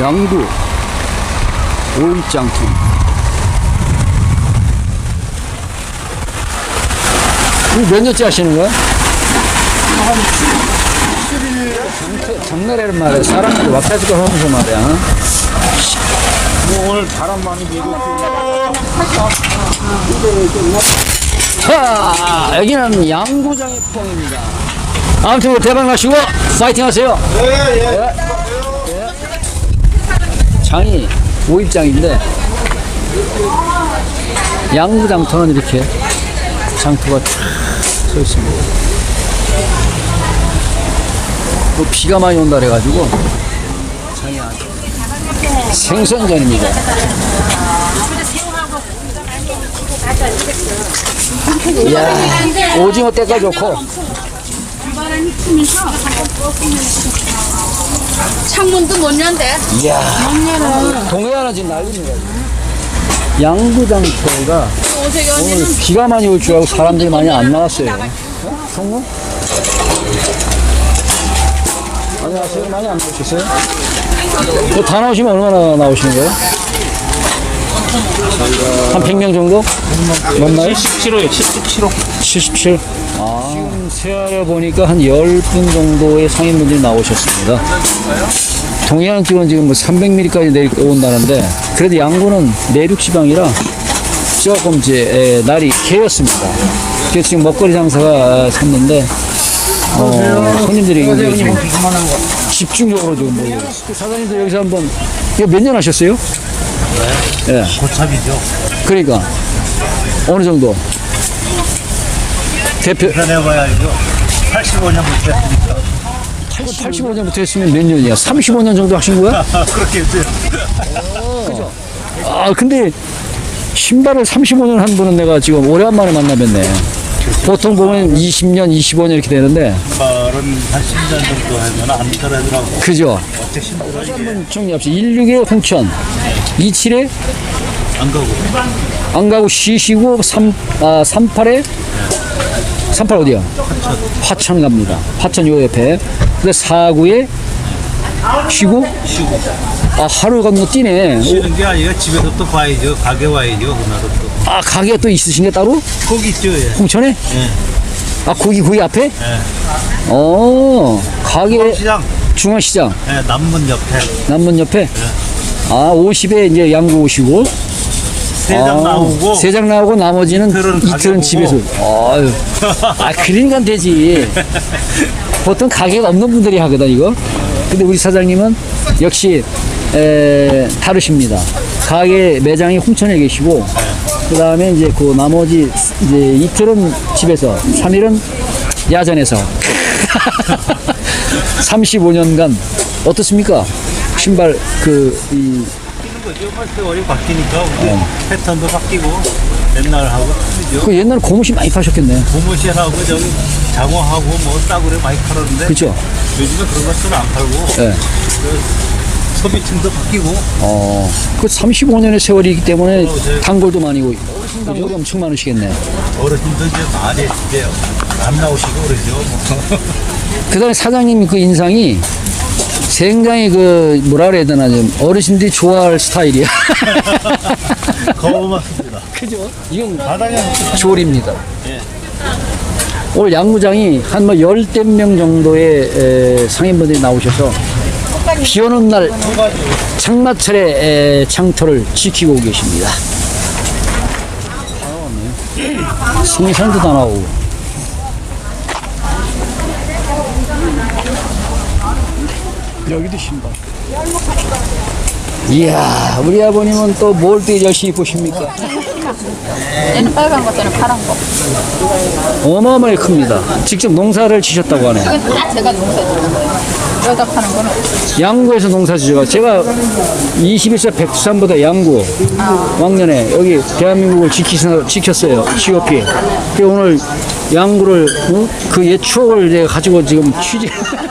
양구 오일장통 이거 몇 년째 하시는 거야? 장날에는 말이야. 사람들이 와타지고 하면서 말이야. 어? 뭐 오늘 바람 많이 밀고 자 여기는 양구장의 포항입니다. 아무튼 뭐 대박 나시고 파이팅 하세요. 예, 장이 오일장인데 양구 장터는 이렇게 장터가 쫙서 있습니다. 뭐 비가 많이 온다 그래가지고 장이 아주 생선전입니다. 이야 오징어 때가 좋고 창문도 못 연대. 이야 동해안은 지금 난립니다. 양구장터가 오세요. 오늘 비가 많이 올 줄 알고 사람들이 많이 안 나왔어요. 어? 성공? 안녕하세요. 많이 안 나오셨어요? 뭐다 나오시면 얼마나 나오시는 거예요? 한 100명 정도? 맞나요? 77호에 77호 77. 아, 지금 세하려 보니까 한 10분 정도의 상인분들이 나오셨습니다. 동해안 쪽은 지금 뭐 300mm까지 내려온다는데, 그래도 양구는 내륙 지방이라 조금 이제 에, 날이 개였습니다. 그래서 지금 먹거리 장사가 섰는데, 어, 손님들이 이제 지금 집중적으로 지금 모이고 있어요. 사장님도 여기서 한번, 이거 몇 년 하셨어요? 예. 고참이죠 그러니까, 어느 정도? 대표, 변해봐야 이거 85년부터 했으니까. 85년부터 했으면 몇 년이야? 35년 정도 하신 거야? 그렇게 이제. 아, 근데 신발을 35년 한 분은 내가 지금 오랜만에 만나뵀네. 보통 보면 20년, 25년 이렇게 되는데, 발은 한 10년 정도 하면 안 떨어지라고. 그죠? 어째 힘들어 이게 정리합시다. 16에 홍천, 27에 안 가고. 안 가고 쉬시고, 3, 아, 38에 38 어디야? 화천 갑니다. 화천 요 옆에. 근데 4구에 쉬고, 쉬고 아, 하루 건너 뛰네. 쉬는 게 아니라 집에서 또 봐야죠 가게 와야죠 그날은 또 아, 가게가 또 있으신 게 따로? 거기 있죠 예. 홍천에? 예. 아, 거기, 거기 앞에? 예. 어, 가게 시장 중앙시장 예, 남문 옆에 남문 옆에 아 50에 이제 양구 오시고 세장 아, 나오고 세 장 나오고 나머지는 이틀은 이틀은. 집에서. 아유. 아 그러니까 되지. 보통 가게가 없는 분들이 하거든 이거. 근데 우리 사장님은 역시 에, 다르십니다. 가게 매장이 홍천에 계시고 그 다음에 이제 그 나머지 이제 이틀은 집에서 3일은 야전에서. 35년간 어떻습니까? 신발 그 이, 뭐 세월이 바뀌니까 우리 패턴도 바뀌고 옛날하고 틀리죠 그 옛날에 고무신 많이 파셨겠네. 고무신하고 저기 장어하고 뭐 싸구려 많이 팔았는데 그죠? 요즘에 그런 것들은 안 팔고 예. 소비층도 바뀌고 어, 그 35년의 세월이기 때문에 단골도 많이 오고 단골이 엄청 많으시겠네. 어르신도 이제 많이 이제 안 나오시고 그러죠. 뭐. 그 다음에 사장님 그 인상이 굉장히 그 뭐라 그래야 되나 좀 어르신들이 좋아할 스타일이야. 고맙습니다. 그죠? 이건 바닥에 조리입니다. 예. 오늘 양구장이 한뭐 열댓 명 정도의 에, 상인분들이 나오셔서 비 오는 날 장마철에 에, 장터를 지키고 계십니다. 생선도 다 나오고. 여기도 신발. 이야, 우리 아버님은 또 뭘 또 열심히 보십니까? 얘는 빨간 거, 저는 파란 거. 어마어마하게 큽니다. 직접 농사를 지셨다고 하네요. 이건 다 제가 농사 짓는 거예요. 여기다 파는 거는 양구에서 농사 지어가 제가 21세 백두산보다 양구 왕년에 여기 대한민국을 지키서, 지켰어요. GOP. 그 오늘 양구를 어? 그옛 추억을 이제 가지고 지금 취재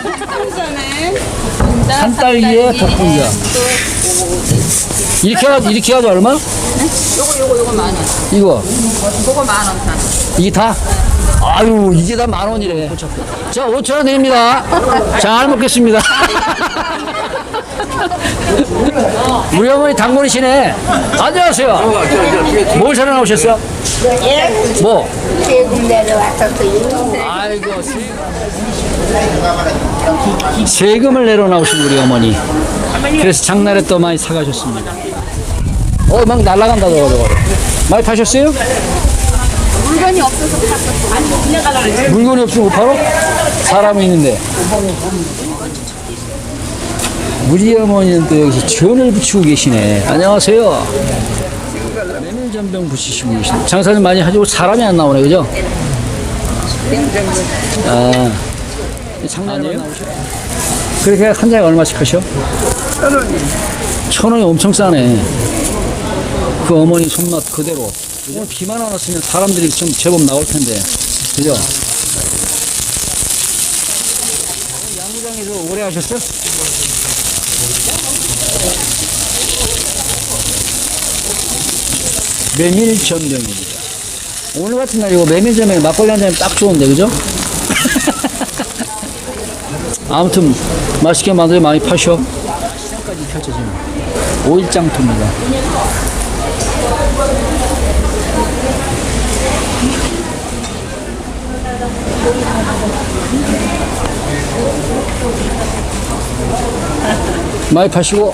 산딸기에 덕분자 이렇게 하 이렇게 하죠 얼마? 요거 요거 요거 만 원. 이거 그거 만 원. 산. 이게 다? 아유 이게 다 만 원이래 자 5천 원 드립니다 잘 먹겠습니다 우리 어머니 당근이시네. 안녕하세요. 뭘 사러 나오셨어요? 뭐? 세금 내려왔었어요. 아이고 세금을 내러 나오신 우리 어머니. 그래서 장날에 또 많이 사가셨습니다. 어, 막 날아간다 저거 저거. 많이 파셨어요? 물건이 없어서 샀어. 물건이 없으면 못 팔어? 사람이 있는데. 우리 어머니는 또 여기서 전을 붙이고 계시네. 안녕하세요. 메밀 전병 붙이시고 계시네. 장사는 많이 하시고 사람이 안 나오네, 그죠? 아, 장난이에요? 그렇게 한 장에 얼마씩 하셔? 천 원이. 천 원이 엄청 싸네. 그 어머니 손맛 그대로. 오늘 비만 안 왔으면 사람들이 좀 제법 나올 텐데. 그죠? 양구장에서 오래 하셨어요? 메밀 전병입니다. 오늘 같은 날 이거 메밀 전병 막걸리 한 잔이 딱 좋은데, 그죠? 아무튼 맛있게 만들어 많이 파셔. 시장까지 펼쳐지는 오일장터입니다. 많이 파시고